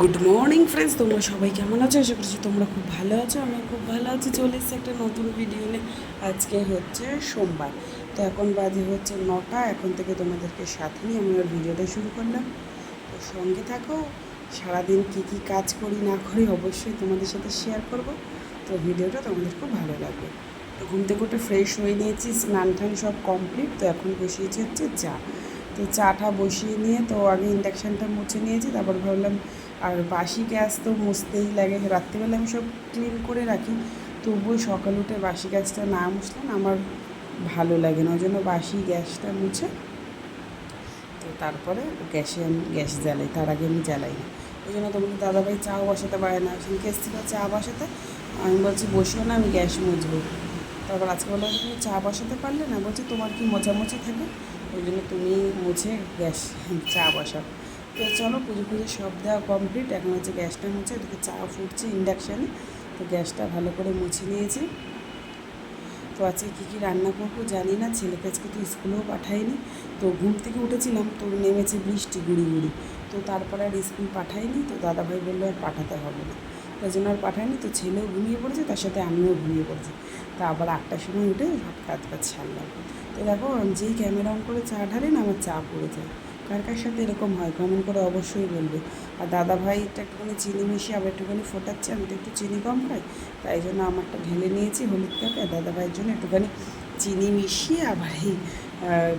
Good morning friends তোমরা সবাই কেমন আছো? আশা করছি তোমরা খুব ভালো আছো আমি খুব ভালো আছি। চলে এসেছি একটা নতুন ভিডিও নিয়ে। আজকে হচ্ছে সোমবার। তো এখন বাজে হচ্ছে নটা। এখন থেকে তোমাদেরকে সাথে নিয়ে আমি আমার ভিডিওটা শুরু করলাম। তো সঙ্গে থাকো। সারাদিন কী কী কাজ করি, না করি, অবশ্যই তোমাদের সাথে শেয়ার করব। তো ভিডিওটা তোমাদের খুব ভালো লাগবে। তো ঘুম থেকে উঠে ফ্রেশ হয়ে নিয়েছি, স্নান টান সব কমপ্লিট তো এখন বসিয়েছি হচ্ছে চা। তো চাটা বসিয়ে নিয়ে তো আগে ইন্ডাকশানটা মুছে নিয়েছি, তারপর ভাবলাম আর বাসি গ্যাস তো মুছতেই লাগে। রাত্রিবেলা আমি সব ক্লিন করে রাখি। তবুও সকাল উঠে বাসি গ্যাসটা না মুছলে না আমার ভালো লাগে না। ওই জন্য বাসি গ্যাসটা মুছে তো তারপরে গ্যাসে আমি গ্যাস জ্বালাই। তার আগে আমি জ্বালাই না। ওই জন্য তোমাকে দাদাভাই চাও বসাতে পারে না। সেদিনকে এসেছিল চা বসাতে। আমি বলছি, বসিও না, আমি গ্যাস মুছবো। তারপর আজকে বললাম তুমি চা বসাতে পারলে না? বলছি, তোমার কি মোছামুছি থাকে ওই জন্য তুমি মুছে গ্যাস, চা বসাও। তো চলো পুজো পুজো সব দেওয়া কমপ্লিট এখন হচ্ছে গ্যাসটা মুছে, এদিকে চা ফুটছে ইন্ডাকশানে তো গ্যাসটা ভালো করে মুছে নিয়েছি। তো আজকে কী কী রান্না করব জানি না, ছেলেকে আজকে তো স্কুলেও পাঠাইনি। তো ঘুম থেকে উঠেছিলাম, তো নেমেছে বৃষ্টি গুড়ি গুড়ি তো তারপরে আর স্কুল পাঠাইনি, তো দাদাভাই বলল আর পাঠাতে হবে না। তাই জন্য আর পাঠাইনি, তো ছেলেও ঘুমিয়ে পড়েছে, তার সাথে আমিও ঘুমিয়ে পড়েছি। তা আবার আটটার সময় উঠে সব কাজ কাজ ছাড়লাম। তো দেখো, যেই ক্যামেরা অন করে চা ঢালে না, আমার চা পড়ে যায়। কার কার সাথে এরকম হয়? কমেন্ট করে অবশ্যই বলবে। আর দাদা ভাইটা একটুখানি চিনি মিশিয়ে আবার একটুখানি ফোটাচ্ছে, আমি তো একটু চিনি কম খাই, তাই জন্য আমারটা ঢেলে নিয়েছি হলুদ কাপে আর দাদা ভাইয়ের জন্য একটুখানি চিনি মিশিয়ে আবার এই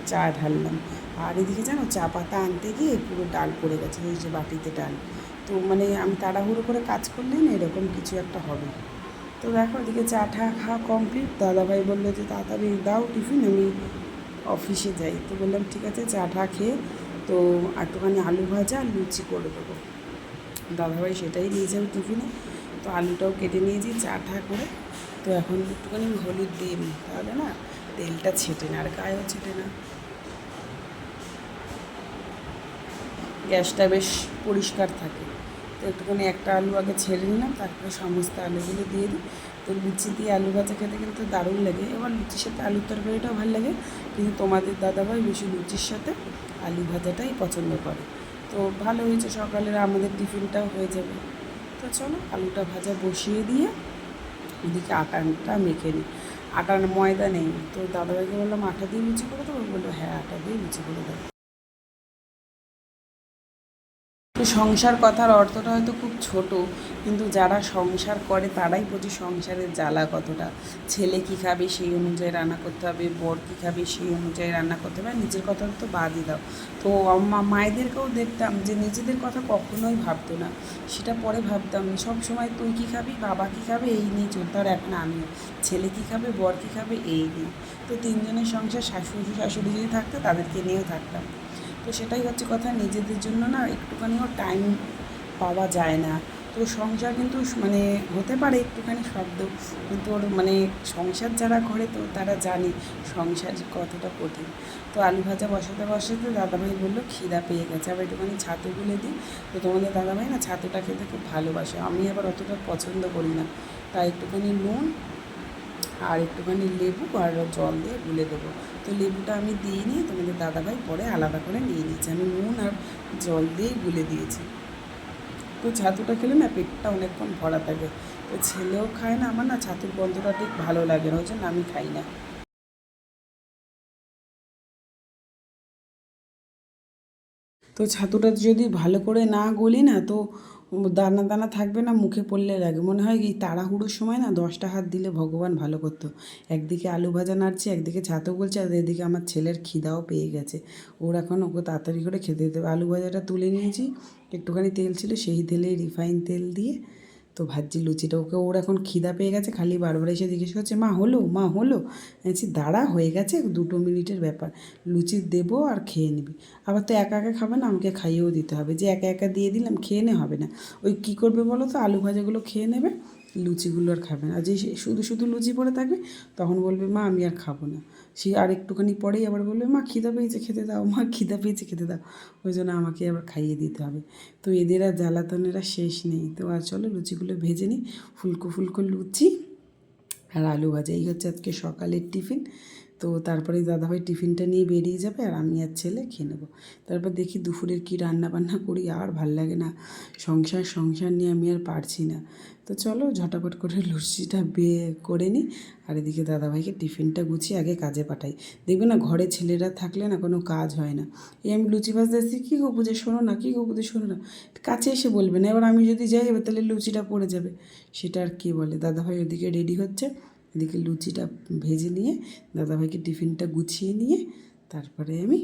চা ঢাললাম। আর এদিকে জানো, চা পাতা আনতে গিয়ে পুরো ডাল পড়ে গেছে ওই যে বাটিতে ডাল। তো মানে আমি তাড়াহুড়ো করে কাজ করলে না এরকম কিছু একটা হবে। তো দেখো, এদিকে চা ঠা খাওয়া কমপ্লিট দাদাভাই বলল যে, তাড়াতাড়ি দাও টিফিন, আমি অফিসে যাই। তো বললাম, ঠিক আছে, চা ঠা খেয়ে তো একটুখানি আলু ভাজা আর লুচি করে দেবো। দাদাভাই সেটাই নিয়ে যাবে টিফিনে। তো আলুটাও কেটে নিয়েছি, চা টা করে। তো এখন একটুখানি হলুদ দিয়ে নিই তাহলে না তেলটা ছেটে না আর গায়েও ছেটে না। গ্যাসটা বেশ পরিষ্কার থাকে। তো একটুখানি একটা আলু আগে ছেড়ে নিলাম, তারপরে সমস্ত আলুগুলো দিয়ে দিই। তো লুচি দিয়ে আলু ভাজা খেতে কিন্তু দারুণ লাগে। এবার লুচির সাথে আলুর তরকারিটাও ভালো লাগে, কিন্তু তোমাদের দাদাভাই বেশি লুচির সাথে আলু ভাজাটাই পছন্দ করে। তো ভালো হয়েছে সকালের আমাদের টিফিনটাও হয়ে যাবে। তো চলো আলুটা ভাজা বসিয়ে দিয়ে ওদিকে আটাটা মেখে নিই। আটার ময়দা নেই, তো দাদাভাইকে বললাম, আটা দিয়ে লুচি করে দেবো? বলল হ্যাঁ আটা দিয়ে লুচি করে দেবো। সংসার কথার অর্থটা হয়তো খুব ছোট, কিন্তু যারা সংসার করে তারাই বোঝে সংসারের জ্বালা কতটা। ছেলে কী খাবে সেই অনুযায়ী রান্না করতে হবে, বর কী খাবে সেই অনুযায়ী রান্না করতে হবে নিজের কথা তো বাদই দাও। তো মায়েদেরকেও দেখতাম যে নিজেদের কথা কখনোই ভাবতো না, সেটা পরে ভাবতাম, সব সময় তুই কী খাবি, বাবা কী খাবে, এই নিয়ে চলতে, আর এখন আমিও। ছেলে কী খাবে, বর কী খাবে, এই নিয়ে। তো তিনজনের সংসার, শাশুড়ি শাশুড়ি যদি থাকতো, তাদেরকে নিয়েও থাকতাম। তো সেটাই হচ্ছে কথা, নিজেদের জন্য না একটুখানিও টাইম পাওয়া যায় না। তো সংসার কিন্তু মানে হতে পারে একটুখানি শব্দ, কিন্তু ওর মানে সংসার যারা করে তো তারা জানে সংসার কতটা কঠিন। তো আলু ভাজা বসাতে বসাতে দাদাভাই বলল, খিদা পেয়ে গেছে। আবার একটুখানি ছাতু গুলে দিই। তো তোমাদের দাদাভাই না ছাতুটা খেতে খুব ভালোবাসে। আমি আবার অতটা পছন্দ করি না। তাই একটুখানি নুন আর একটুখানি লেবু আর জল দিয়ে গুলে দেবো। তো লেবুটা আমি দিয়ে নিয়ে তোমাদের দাদাভাই পরে আলাদা করে নিয়ে নিয়েছি। আমি নুন আর জল দিয়েই গুলে দিয়েছি। তো ছাতুটা খেলে না পেটটা অনেকক্ষণ ভরা থাকে। তো ছেলেও খায় না, আমার না ছাতুর গন্ধটা ঠিক ভালো লাগে না, ওই জন্য আমি খাই না। তো ছাতুটা যদি ভালো করে না গলি না, তো দানা দানা থাকবে না, মুখে পড়লে লাগে। মনে হয় এই তাড়াহুড়োর সময় না দশটা হাত দিলে ভগবান ভালো করতো। একদিকে আলু ভাজা নাড়ছে, একদিকে ছাতু বলছে আর এদিকে আমার ছেলের খিদাও পেয়ে গেছে। ওর এখন ওকে তাড়াতাড়ি করে খেতে দিতে আলু ভাজাটা তুলে নিয়েছি। একটুখানি তেল ছিল, সেই তেলে রিফাইন তেল দিয়ে তো ভাজছি লুচিটা, ওকে ওর এখন খিদা পেয়ে গেছে, খালি বারবার এসে জিজ্ঞেস করছে, মা, হলো? মা, হলো? বলছি, দাঁড়া, হয়ে গেছে, দুটো মিনিটের ব্যাপার, লুচি দেবো আর খেয়ে নিবি। আবার তো একা একা খাবে না, আমাকে খাইয়েও দিতে হবে, যে একা একা দিয়ে দিলাম, খেয়ে নে হবে না। ওই কী করবে বলো তো, আলু ভাজাগুলো খেয়ে নেবে, লুচিগুলো আর খাবে না। আর যে শুধু শুধু লুচি পড়ে থাকবে, তখন বলবে, মা, আমি আর খাব না। সে আর একটুখানি পরেই আবার বলবে মা, খিদা পেয়েছে, খেতে দাও, মা, খিদা পেয়েছে, খেতে দাও। ওই জন্য আমাকে আবার খাইয়ে দিতে হবে। তো এদের আর জ্বালাতনেরা শেষ নেই। তো আর চলো লুচিগুলো ভেজে নিই, ফুলকো ফুলকো লুচি আর আলু ভাজা। এই হচ্ছে আজকে সকালের টিফিন। তো তারপরে দাদাভাই টিফিনটা নিয়ে বেরিয়ে যাবে আর আমি আর ছেলে খেয়ে নেব। তারপর দেখি দুপুরের কি রান্না বান্না করি, আর ভালো লাগে না। সংসার সংসার নিয়ে আমি আর পারছি না। তো চলো ঝটাপট করে লুচিটা বে, করে নিই আর এদিকে দাদাভাইকে টিফিনটা গুছিয়ে আগে কাজে পাঠাই। দেখবে না ঘরে ছেলেরা থাকলে না কোনো কাজ হয় না। এই আমি লুচি ভাজতে আসছি, কী গো বুঝে শোনো না, কী গো বুঝে শোনো না। কাছে এসে বলবে না, এবার আমি যদি যাই, এবার তাহলে লুচিটা পড়ে যাবে। সেটা আর কী বলে? দাদাভাই ওদিকে রেডি হচ্ছে। এদিকে লুচিটা ভেজে নিয়ে দাদাভাইকে টিফিনটা গুছিয়ে নিয়ে তারপরে আমি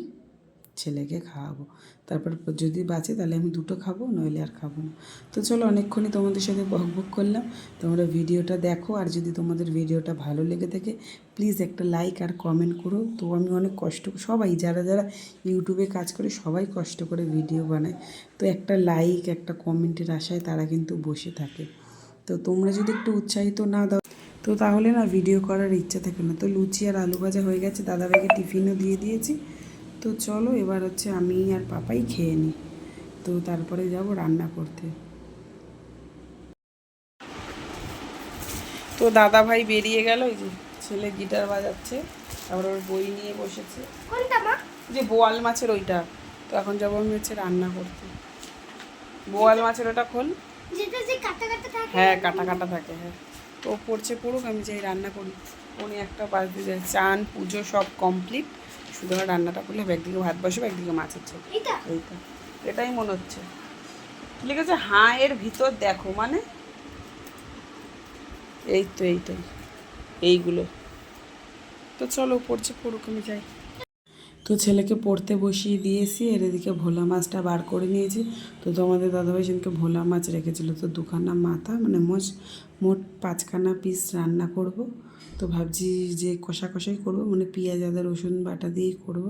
ছেলেকে খাওয়াবো। তারপর যদি বাঁচে তাহলে আমি দুটো খাব, নইলে আর খাব না। তো চলো অনেকক্ষণই তোমাদের সাথে বক বক করলাম। তোমরা ভিডিওটা দেখো আর যদি তোমাদের ভিডিওটা ভালো লেগে থাকে প্লিজ একটা লাইক আর কমেন্ট করো। তো আমি অনেক কষ্ট সবাই যারা যারা ইউটিউবে কাজ করে সবাই কষ্ট করে ভিডিও বানায়। তো একটা লাইক একটা কমেন্টের আশায় তারা কিন্তু বসে থাকে। তো তোমরা যদি একটু উৎসাহিত না দাও তো তাহলে না ভিডিও করার ইচ্ছা থাকে না। তো লুচি আর আলু ভাজা হয়ে গেছে দাদাভাইকে টিফিনও দিয়ে দিয়েছি। তো চলো এবার হচ্ছে আমি আর পাপাই খেয়ে নিই তো তারপরে যাব রান্না করতে। তো দাদা ভাই বেরিয়ে গেল ওই যে ছেলে গিটার বাজাচ্ছে তারপর ওর বই নিয়ে বসেছে। যে বোয়াল মাছের ওইটা। তো এখন যাব আমি হচ্ছে রান্না করতে। বোয়াল মাছের ওটা খোল। যেটা যে কাটা কাটা থাকে। হ্যাঁ কাটা কাটা থাকে হ্যাঁ। তো পড়ছে পড়ুক আমি যাই রান্না করি। উনি একটা বাজতে যায় চান পুজো সব কমপ্লিট শুধু আমার রান্নাটা করলে হবে। একদিকে ভাত বসবে একদিকে মাছের এটা এইটা? এটাই মনে হচ্ছে। লিখেছে হাঁ এর ভিতর দেখো মানে? এই তো এইটাই এইগুলো। তো চলো পড়ছে পড়ুক আমি যাই। তো ছেলেকে পড়তে বসিয়ে দিয়েছি এর এদিকে ভোলা মাছটা বার করে নিয়েছি। তো তোমাদের দাদাভাই সেদিনকে ভোলা মাছ রেখেছিল। তো দুখানা মাথা মানে মোট মোট পাঁচখানা পিস রান্না করব। তো ভাবছি যে কষা কষাই করব মানে পেঁয়াজ, আদা, রসুন বাটা দিয়েই করব।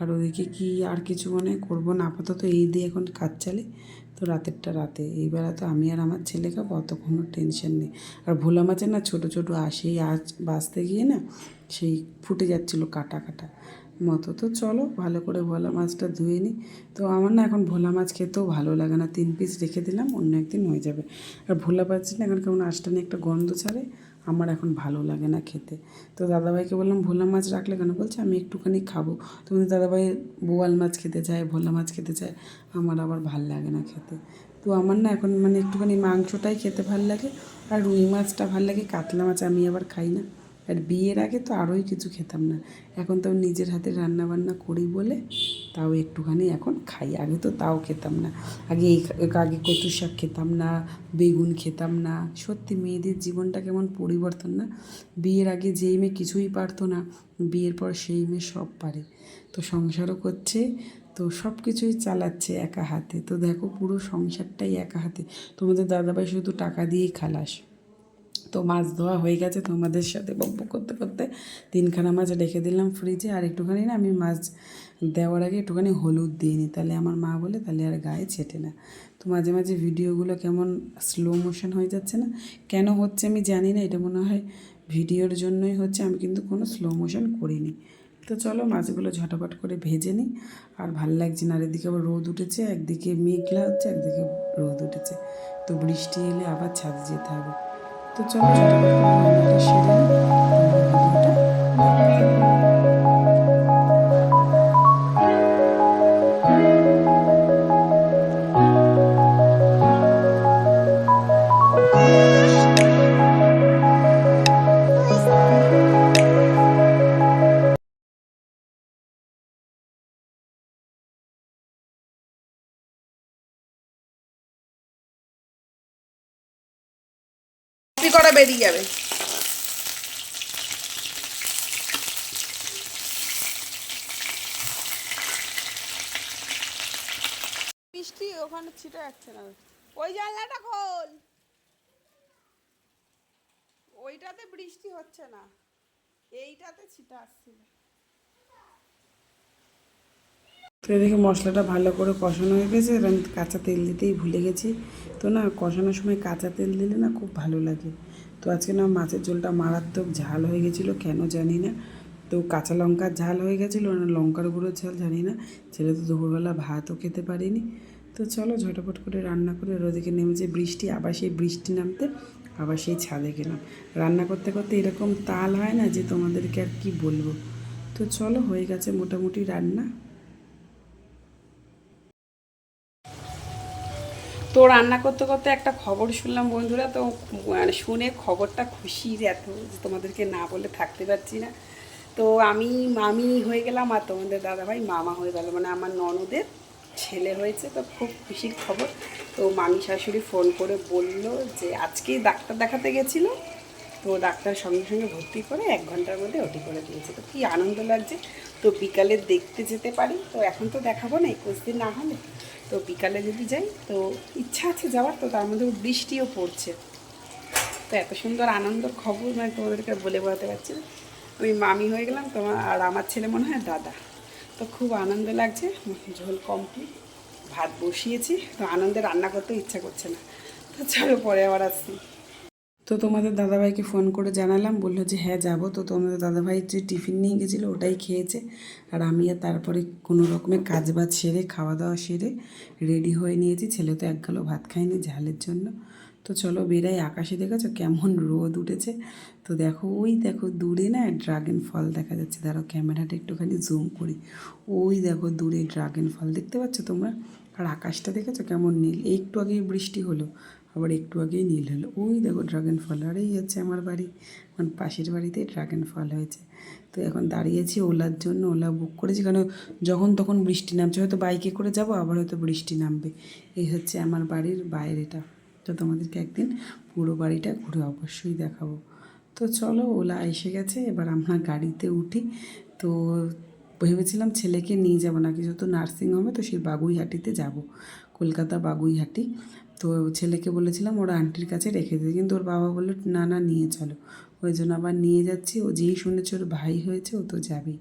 আর ওদিকে কি আর কিছু মানে করব না, আপাতত এই দিয়ে এখন কাজ চালে। তো রাতেরটা রাতে এই বেলা তো আমি আর আমার ছেলে খাব, অত কোনো টেনশন নেই। আর ভোলা মাছের না ছোটো ছোটো আসেই আজ বাঁচতে গিয়ে না সেই ফুটে যাচ্ছিল কাটা কাটা। মতো। তো চলো, ভালো করে ভোলা মাছটা ধুয়ে নিই। তো আমার না এখন ভোলা মাছ খেতেও ভালো লাগে না। তিন পিস রেখে দিলাম, অন্য একদিন হয়ে যাবে। আর ভোলা মাছ না এখন কেমন আষ্টানি একটা গন্ধ ছাড়ে, আমার এখন ভালো লাগে না খেতে। তো দাদাভাইকে বললাম, ভোলা মাছ রাখলে কেন? বলছে, আমি একটুখানি খাব। তুমি দাদাভাই বোয়াল মাছ খেতে চায়, ভোলা মাছ খেতে চায়, আমার আবার ভালো লাগে না খেতে। তো আমার না এখন মানে একটুখানি মাংসটাই খেতে ভালো লাগে, আর রুই মাছটা ভালো লাগে, কাতলা মাছ আমি আবার খাই না। আর বিয়ের আগে তো আরোই কিছু খেতাম না। এখন তো নিজের হাতে রান্না বান্না করি বলে তাও একটুখানি এখন খাই। আগে তো তাও খেতাম না। আগে আগে কচু শাক খেতাম না, বেগুন খেতাম না। সত্যি মেয়েদের জীবনটা কেমন পরিবর্তন না। বিয়ের আগে যেই মেয়ে কিছুই পারতো না, বিয়ের পর সেই মেয়ে সব পারে। তো সংসারও করছে, তো সব কিছুই চালাচ্ছে একা হাতে। তো দেখো পুরো সংসারটাই একা হাতে। তোমাদের দাদাভাই শুধু টাকা দিয়েই খালাস। তো মাছ ধোয়া হয়ে গেছে, তোমাদের সাথে বকব করতে করতে তিনখানা মাছ রেখে দিলাম ফ্রিজে আর একটুখানি না আমি মাছ দেওয়ার আগে একটুখানি হলুদ দিয়ে নিই, তাহলে আমার মা বলে তাহলে আর গায়ে ছেটে না। তো মাঝে মাঝে ভিডিওগুলো কেমন স্লো মোশন হয়ে যাচ্ছে না? কেন হচ্ছে আমি জানি না, এটা মনে হয় ভিডিওর জন্যই হচ্ছে, আমি কিন্তু কোনো স্লো মোশন করিনি। তো চলো মাছগুলো ঝটাপট করে ভেজে নিই। আর ভালো লাগছে না, আর এদিকে আবার রোদ উঠেছে, একদিকে মেঘলা হচ্ছে, একদিকে রোদ উঠেছে। তো বৃষ্টি এলে আবার ছাদে যেতে হবে। তো চলো ঝটাপট করে বেরিয়ে যাবে। বৃষ্টি ওখানে ছিটে যাচ্ছে না। ওই জানলাটা খোল। ওইটাতে বৃষ্টি হচ্ছে না। এইটাতে ছিটা আসছিল তো এদিকে মশলাটা ভালো করে কষানো হয়ে গেছে। আর আমি কাঁচা তেল দিতেই ভুলে গেছি। তো না কষানোর সময় কাঁচা তেল দিলে না খুব ভালো লাগে। তো আজকে না মাছের ঝোলটা মারাত্মক ঝাল হয়ে গেছিল, কেন জানি না। তো কাঁচা লঙ্কার ঝাল হয়ে গেছিল না, লঙ্কার গুঁড়ো ঝাল জানি না। ছেলে তো দুপুরবেলা ভাতও খেতে পারিনি। তো চলো ঝটপট করে রান্না করে ওদিকে নেমেছে বৃষ্টি, আবার সেই বৃষ্টি নামতে আবার সেই ছাদে গেলাম। রান্না করতে করতে এরকম তাল হয় না যে তোমাদেরকে আর কি বলব। তো চলো হয়ে গেছে মোটামুটি রান্না। তো রান্না করতে করতে একটা খবর শুনলাম বন্ধুরা, তো মানে শুনে খবরটা খুশির এত যে তোমাদেরকে না বলে থাকতে পারছি না। তো আমি মামি হয়ে গেলাম আর তোমাদের দাদাভাই মামা হয়ে গেল মানে আমার ননদের ছেলে হয়েছে, তো খুব খুশির খবর। তো মামি শাশুড়ি ফোন করে বলল যে আজকেই ডাক্তার দেখাতে গেছিল, তো ডাক্তার সঙ্গে সঙ্গে ভর্তি করে এক ঘণ্টার মধ্যে ওটি করে দিয়েছে। তো কী আনন্দ লাগছে, তো বিকালে দেখতে যেতে পারি, তো এখন তো দেখাবো না, একুশ দিন না হলে। তো বিকালে যদি যাই, তো ইচ্ছা আছে যাওয়ার, তো তার মধ্যে বৃষ্টিও পড়ছে। তো এত সুন্দর আনন্দর খবর মানে তোমাদেরকে বলে বোঝাতে পারছি আমি মামি হয়ে গেলাম, তোমার আর আমার ছেলে মনে হয় দাদা। তো খুব আনন্দ লাগছে ঝোল কমপ্লিট ভাত বসিয়েছি, তো আনন্দে রান্না করতে ইচ্ছা করছে না। তো চলো পরে আবার আসছি। তো তোমাদের দাদাভাইকে ফোন করে জানালাম, বলল যে হ্যাঁ যাব। তো তোমাদের দাদাভাই যে টিফিন নিয়ে গেছিল, ওটাই খেয়েছে। আর আমি আর তারপরে কোনো রকমের কাজ বাজ সেরে খাওয়া দাওয়া সেরে রেডি হয়ে নিয়েছি। ছেলে তো এক গালো ভাত খায়নি ঝালের জন্য। তো চলো বেরাই আকাশে, দেখেছ? কেমন রোদ উঠেছে। তো দেখো, ওই দেখো, দূরে না ড্রাগন ফল দেখা যাচ্ছে। ধরো ক্যামেরাটা একটুখানি জুম করি। ওই দেখো, দূরে ড্রাগন ফল দেখতে পাচ্ছ তোমরা? আর আকাশটা, দেখেছ? কেমন নীল। একটু আগেই বৃষ্টি হলো। আবার একটু আগেই নীল হলো। ওই দেখো ড্রাগন ফল আর এই হচ্ছে আমার বাড়ি। আমার পাশের বাড়িতে ড্রাগন ফল হয়েছে। তো এখন দাঁড়িয়েছি ওলার জন্য, ওলা বুক করেছি। কারণ যখন তখন বৃষ্টি নামছে। হয়তো বাইকে করে যাব, আবার হয়তো বৃষ্টি নামবে। এই হচ্ছে আমার বাড়ির বাইরেটা। তো তোমাদেরকে একদিন পুরো বাড়িটা ঘুরে অবশ্যই দেখাবো। তো চলো, ওলা এসে গেছে। এবার আমরা গাড়িতে উঠি। তো ভেবেছিলাম ছেলেকে নিয়ে যাব না। কিছু তো নার্সিং হোমে তো সেই বাগুইহাটিতে যাব। কলকাতা বাগুইহাটি। তো ছেলেকে বলেছিলাম, ওর আন্টির কাছে রেখে দিতে কিন্তু ওর বাবা বলল, না না, নিয়ে চলো। ওই জন্য আবার নিয়ে যাচ্ছি। ও যেই শুনেছে ওর ভাই হয়েছে, ও তো যাবেই।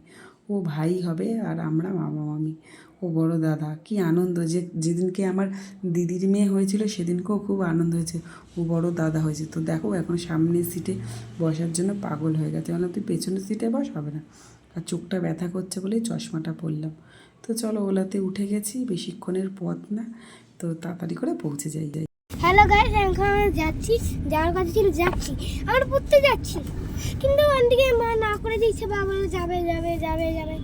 ও ভাই হবে আর আমরা মামা, মামি, ও বড় দাদা। কি আনন্দ যে যেদিনকে আমার দিদির মেয়ে হয়েছিল, সেদিনকেও খুব আনন্দ হয়েছে। ও বড় দাদা হয়েছে। তো দেখো, এখন সামনের সিটে বসার জন্য পাগল হয়ে গেছে। মানে তুই পেছনের সিটে বস, হবে না। আর চোখটা ব্যথা করছে বলেই চশমাটা পরলাম। তো চলো ওলাতে উঠে গেছি, বেশিক্ষণের পথ না। তো তাড়াতাড়ি করে পৌঁছে যাই। যাই হ্যালো গাইস এখন আমরা যাচ্ছি। যাওয়ার কথা ছিল যাচ্ছি। আমরা পড়তে যাচ্ছি। কিন্তু ওদিকে মা না করে দিচ্ছে বাবা যাবে যাবে যাবে যাবে।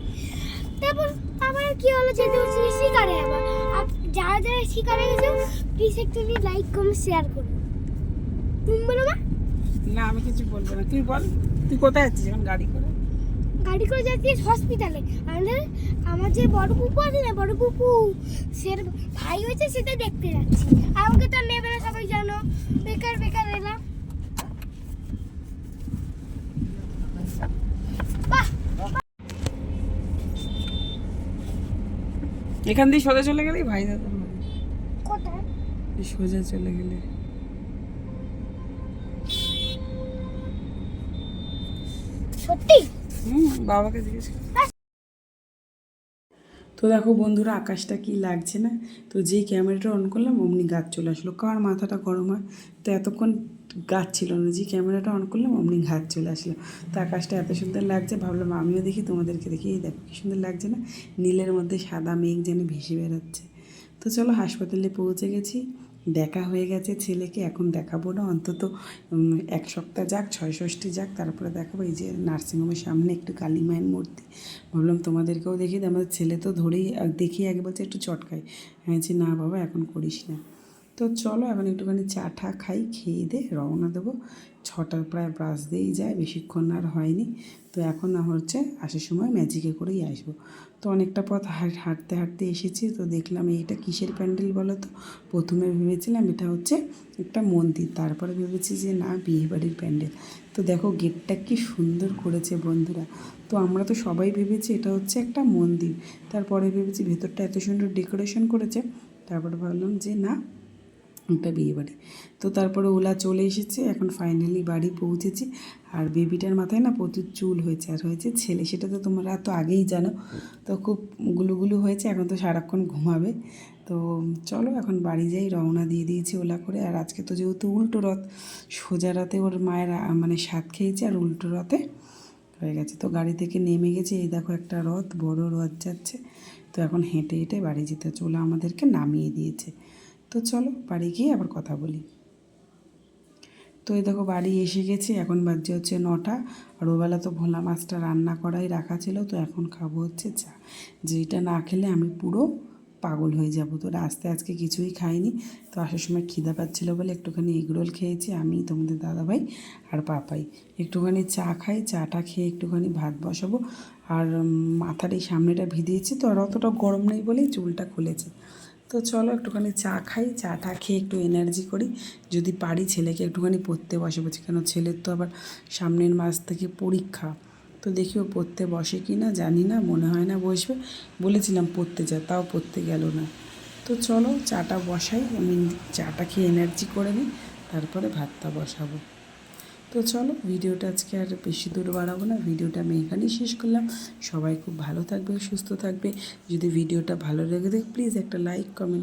তারপর আবার কি হলো যেতে হচ্ছে শিকারে আবার। আর যারা যারা শিকারে গেছে প্লিজ একটু লাইক কমেন্ট শেয়ার করুন তুমি বলো মা। না আমি কিছু বলব না। তুই বল তুই কোথায় যাচ্ছিস? এখন গাড়ি করে। গাড়ি করে যাচ্ছি হসপিটালে আমাদের আমার যে বড় পুপু আছে না বড় পুপু সে ভাই হয়েছে সেটা দেখতে যাচ্ছি। আমাকে তো নেবে না সবাই জানো। বেকার বেকার এলাম বাহ! এখান দিয়ে সোজা চলে গেলেই ভাই দাদা কোথায়? সোজা চলে গেলে। বাবাকে জিজ্ঞেস তো দেখো বন্ধুরা, আকাশটা কি লাগছে না? তো যেই ক্যামেরাটা অন করলাম, অমনি গাছ চলে আসলো। কার মাথাটা গরম হয়? তো এতক্ষণ গাছ ছিল না। যে ক্যামেরাটা অন করলাম, অমনি গাছ চলে আসলো। তো আকাশটা এত সুন্দর লাগছে, ভাবলাম আমিও দেখি, তোমাদেরকে দেখি। এই দেখো কি সুন্দর লাগছে না? নীলের মধ্যে সাদা মেঘ যেন ভেসে বেড়াচ্ছে। তো চলো হাসপাতালে পৌঁছে গেছি। দেখা হয়ে গেছে ছেলেকে, এখন দেখাবো না। অন্তত এক সপ্তাহ যাক, ছয় ষষ্ঠী যাক, তারপরে দেখাবো। এই যে নার্সিংহোমের সামনে একটু কালী মায়ের মূর্তি। ভাবলাম তোমাদেরকেও দেখি, আমাদের ছেলে তো ধরেই দেখি আগে বলছে একটু চটকায়। হ্যাঁ যে না বাবা, এখন করিস না। তো চলো এখন একটুখানি চা ঠা খাই, খেয়ে দে, রওনা দেবো। ছটার প্রায় ব্রাশ দিয়েই যায়, বেশিক্ষণ আর হয়নি। তো এখন হচ্ছে আসার সময় ম্যাজিকে করেই আসব। তো অনেকটা পথ হাঁট, হাঁটতে হাঁটতে এসেছি, তো দেখলাম এইটা কিসের প্যান্ডেল বলো তো? প্রথমে ভেবেছিলাম এটা হচ্ছে একটা মন্দির, তারপরে ভেবেছি যে না, বিয়েবাড়ির প্যান্ডেল। তো দেখো গেটটা কি সুন্দর করেছে বন্ধুরা। তো আমরা তো সবাই ভেবেছি এটা হচ্ছে একটা মন্দির। তারপরে ভেবেছি ভেতরটা এত সুন্দর ডেকোরেশন করেছে। তারপরে ভাবলাম যে না একটা বিয়ে বাড়ি। তো তারপরে ওলা চলে এসেছে, এখন ফাইনালি বাড়ি পৌঁছেছি। আর বেবিটার মাথায় না প্রচুর চুল হয়েছে, আর হয়েছে ছেলে। সেটা তো তোমরা তো আগেই জানো। তো খুব গুলুগুলু হয়েছে, এখন তো সারাক্ষণ ঘুমাবে। তো চলো, এখন বাড়ি যাই, রওনা দিয়ে দিয়েছি ওলা করে। আর আজকে তো যেহেতু উল্টো রথ, সোজা রাতে ওর মায়ের মানে স্বাদ খেয়েছে, আর উল্টো রথে হয়ে গেছে। তো গাড়ি থেকে নেমে গেছে, এই দেখো একটা রথ, বড় রথ যাচ্ছে। তো এখন হেঁটে হেঁটে বাড়ি যেতে ওলা আমাদেরকে নামিয়ে দিয়েছে। তো চলো বাড়ি গিয়ে আবার কথা বলি। তো এই দেখো বাড়ি এসে গেছি, এখন বাজছে হচ্ছে নটা, আর ওবেলা তো ভোলা মাছটা রান্না করাই রাখা ছিল, তো এখন খাব হচ্ছে চা। যেটা না খেলে আমি পুরো পাগল হয়ে যাব, তো রাস্তায় আজকে কিছুই খাইনি, তো আসার সময় খিদা পাচ্ছিল বলে একটুখানি এগরোল খেয়েছি, আমি, তোমাদের দাদাভাই আর পাপাই। একটুখানি চা খাই, চাটা খেয়ে একটুখানি ভাত বসাবো, আর মাথার এই সামনেটা ভিদিয়েছি তো আর অতটা গরম নেই বলেই চুলটা খুলেছে। তো চলো একটুখানি চা খাই। চাটা খেয়ে একটু এনার্জি করি। যদি পারি ছেলেকে একটুখানি পড়তে বসে বলছি কেন ছেলের তো আবার সামনের মাস থেকে পরীক্ষা। তো দেখি ও পড়তে বসে কি না জানি না, মনে হয় না বসবে। বলেছিলাম পড়তে যা, তাও পড়তে গেল না। তো চলো চাটা বসাই। আমি চাটা খেয়ে এনার্জি করে নিই। তারপরে ভাতটা বসাবো। তো চলো, ভিডিওটা আজকে আর বেশি দূর বাড়াবো না। ভিডিওটা আমি এখানেই শেষ করলাম। সবাই খুব ভালো থাকবে, সুস্থ থাকবে। যদি ভিডিওটা ভালো লেগে থাকে প্লিজ একটা লাইক কমেন্ট